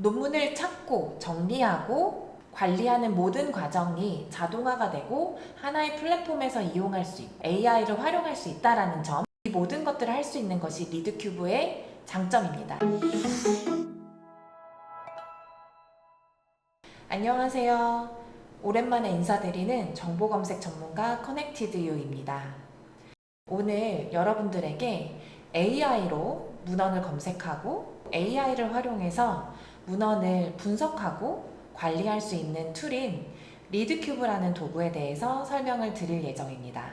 논문을 찾고 정리하고 관리하는 모든 과정이 자동화가 되고 하나의 플랫폼에서 이용할 수 있고 AI를 활용할 수 있다라는 점, 이 모든 것들을 할 수 있는 것이 리드큐브의 장점입니다. 안녕하세요. 오랜만에 인사드리는 정보검색 전문가 커넥티드유입니다. 오늘 여러분들에게 AI로 문헌을 검색하고 AI를 활용해서 문헌을 분석하고 관리할 수 있는 툴인 리드큐브라는 도구에 대해서 설명을 드릴 예정입니다.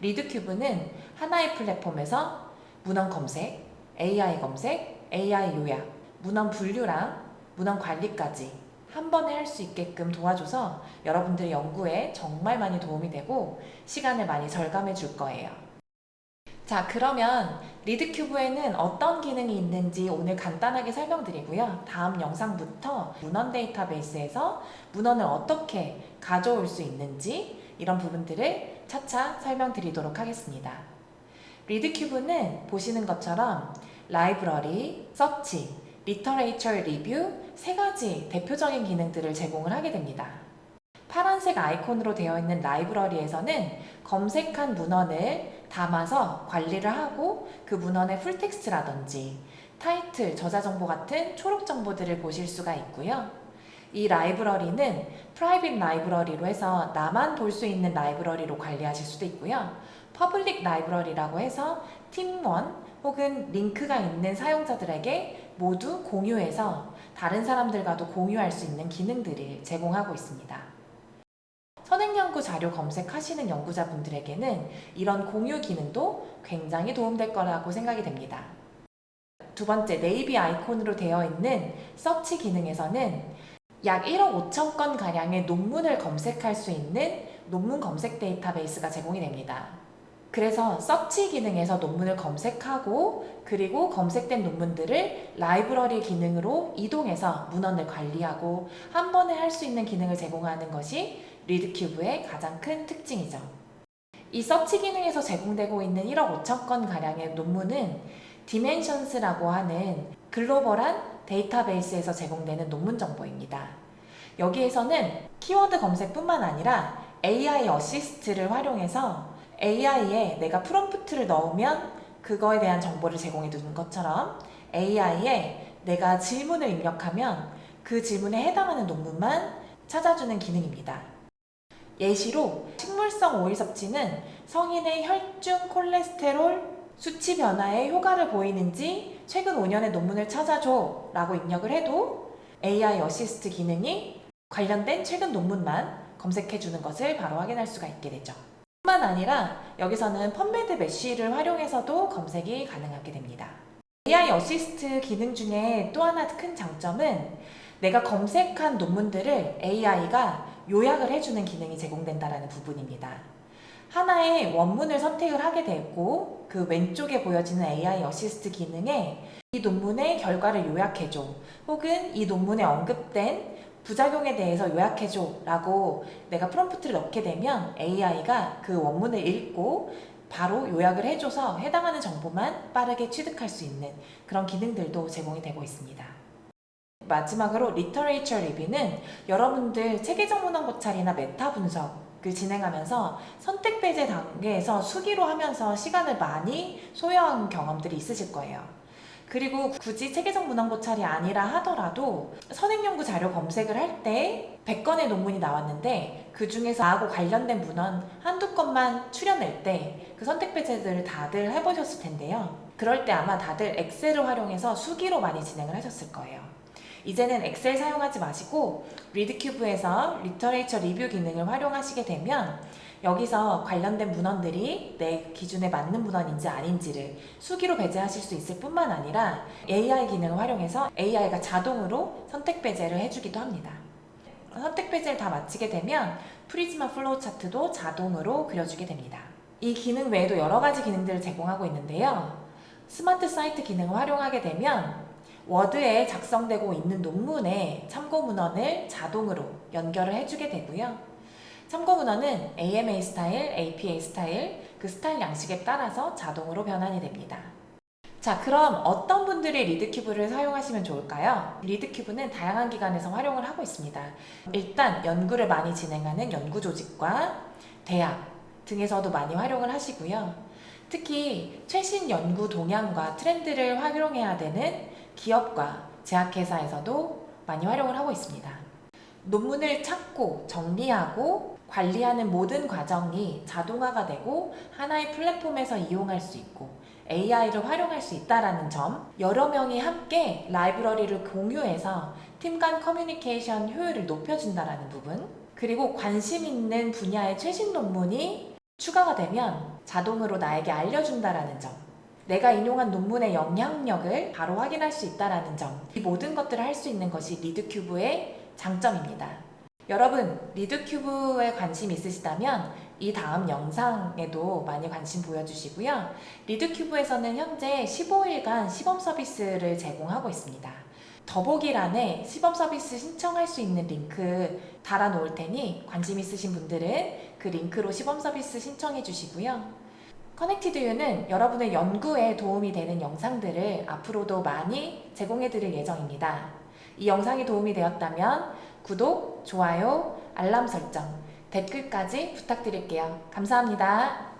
리드큐브는 하나의 플랫폼에서 문헌 검색, AI 검색, AI 요약, 문헌 분류랑 문헌 관리까지 한 번에 할 수 있게끔 도와줘서 여러분들 연구에 정말 많이 도움이 되고 시간을 많이 절감해 줄 거예요. 자, 그러면 리드큐브에는 어떤 기능이 있는지 오늘 간단하게 설명드리고요. 다음 영상부터 문헌 데이터베이스에서 문헌을 어떻게 가져올 수 있는지 이런 부분들을 차차 설명드리도록 하겠습니다. 리드큐브는 보시는 것처럼 라이브러리, 서치, 리터레이처 리뷰 세 가지 대표적인 기능들을 제공을 하게 됩니다. 파란색 아이콘으로 되어 있는 라이브러리에서는 검색한 문헌을 담아서 관리를 하고 그 문헌의 풀텍스트라든지 타이틀, 저자 정보 같은 초록 정보들을 보실 수가 있고요. 이 라이브러리는 프라이빗 라이브러리로 해서 나만 볼 수 있는 라이브러리로 관리하실 수도 있고요. 퍼블릭 라이브러리라고 해서 팀원 혹은 링크가 있는 사용자들에게 모두 공유해서 다른 사람들과도 공유할 수 있는 기능들을 제공하고 있습니다. 선행연구 자료 검색하시는 연구자분들에게는 이런 공유 기능도 굉장히 도움될 거라고 생각이 됩니다. 두 번째, 네이비 아이콘으로 되어 있는 서치 기능에서는 약 1억 5천 건 가량의 논문을 검색할 수 있는 논문 검색 데이터베이스가 제공이 됩니다. 그래서 서치 기능에서 논문을 검색하고 그리고 검색된 논문들을 라이브러리 기능으로 이동해서 문헌을 관리하고 한 번에 할 수 있는 기능을 제공하는 것이 리드큐브의 가장 큰 특징이죠. 이 서치 기능에서 제공되고 있는 1억 5천 건 가량의 논문은 디멘션스라고 하는 글로벌한 데이터베이스에서 제공되는 논문 정보입니다. 여기에서는 키워드 검색뿐만 아니라 AI 어시스트를 활용해서 AI에 내가 프롬프트를 넣으면 그거에 대한 정보를 제공해 두는 것처럼 AI에 내가 질문을 입력하면 그 질문에 해당하는 논문만 찾아주는 기능입니다. 예시로 식물성 오일 섭취는 성인의 혈중 콜레스테롤 수치 변화에 효과를 보이는지 최근 5년의 논문을 찾아줘 라고 입력을 해도 AI 어시스트 기능이 관련된 최근 논문만 검색해 주는 것을 바로 확인할 수가 있게 되죠. 뿐만 아니라 여기서는 펀메드 메쉬를 활용해서도 검색이 가능하게 됩니다. AI 어시스트 기능 중에 또 하나 큰 장점은 내가 검색한 논문들을 AI가 요약을 해주는 기능이 제공된다라는 부분입니다. 하나의 원문을 선택을 하게 되고 그 왼쪽에 보여지는 AI 어시스트 기능에 이 논문의 결과를 요약해줘 혹은 이 논문에 언급된 부작용에 대해서 요약해줘 라고 내가 프롬프트를 넣게 되면 AI가 그 원문을 읽고 바로 요약을 해줘서 해당하는 정보만 빠르게 취득할 수 있는 그런 기능들도 제공이 되고 있습니다. 마지막으로 리터레이처 리뷰는 여러분들 체계적 문헌 고찰이나 메타 분석 을 진행하면서 선택 배제 단계에서 수기로 하면서 시간을 많이 소요한 경험들이 있으실 거예요. 그리고 굳이 체계적 문헌 고찰이 아니라 하더라도 선행연구 자료 검색을 할 때 100건의 논문이 나왔는데 그 중에서 나하고 관련된 문헌 한두 건만 추려낼 때 그 선택 배제들을 다들 해보셨을 텐데요. 그럴 때 아마 다들 엑셀을 활용해서 수기로 많이 진행을 하셨을 거예요. 이제는 엑셀 사용하지 마시고 리드큐브에서 리터레이처 리뷰 기능을 활용하시게 되면 여기서 관련된 문헌들이 내 기준에 맞는 문헌인지 아닌지를 수기로 배제하실 수 있을 뿐만 아니라 AI 기능을 활용해서 AI가 자동으로 선택 배제를 해주기도 합니다. 선택 배제를 다 마치게 되면 프리즈마 플로우 차트도 자동으로 그려주게 됩니다. 이 기능 외에도 여러 가지 기능들을 제공하고 있는데요. 스마트 사이트 기능을 활용하게 되면 워드에 작성되고 있는 논문의 참고 문헌을 자동으로 연결을 해주게 되고요. 참고 문헌은 AMA 스타일, APA 스타일, 그 스타일 양식에 따라서 자동으로 변환이 됩니다. 자, 그럼 어떤 분들이 리드큐브를 사용하시면 좋을까요? 리드큐브는 다양한 기관에서 활용을 하고 있습니다. 일단 연구를 많이 진행하는 연구 조직과 대학 등에서도 많이 활용을 하시고요. 특히 최신 연구 동향과 트렌드를 활용해야 되는 기업과 제약회사에서도 많이 활용을 하고 있습니다. 논문을 찾고 정리하고 관리하는 모든 과정이 자동화가 되고 하나의 플랫폼에서 이용할 수 있고 AI를 활용할 수 있다라는 점, 여러 명이 함께 라이브러리를 공유해서 팀 간 커뮤니케이션 효율을 높여준다라는 부분, 그리고 관심 있는 분야의 최신 논문이 추가가 되면 자동으로 나에게 알려준다라는 점, 내가 인용한 논문의 영향력을 바로 확인할 수 있다라는 점, 이 모든 것들을 할 수 있는 것이 리드큐브의 장점입니다. 여러분, 리드큐브에 관심 있으시다면 이 다음 영상에도 많이 관심 보여주시고요. 리드큐브에서는 현재 15일간 시범 서비스를 제공하고 있습니다. 더보기란에 시범 서비스 신청할 수 있는 링크 달아 놓을 테니 관심 있으신 분들은 그 링크로 시범 서비스 신청해 주시고요. 커넥티드 유는 여러분의 연구에 도움이 되는 영상들을 앞으로도 많이 제공해 드릴 예정입니다. 이 영상이 도움이 되었다면 구독, 좋아요, 알람 설정, 댓글까지 부탁드릴게요. 감사합니다.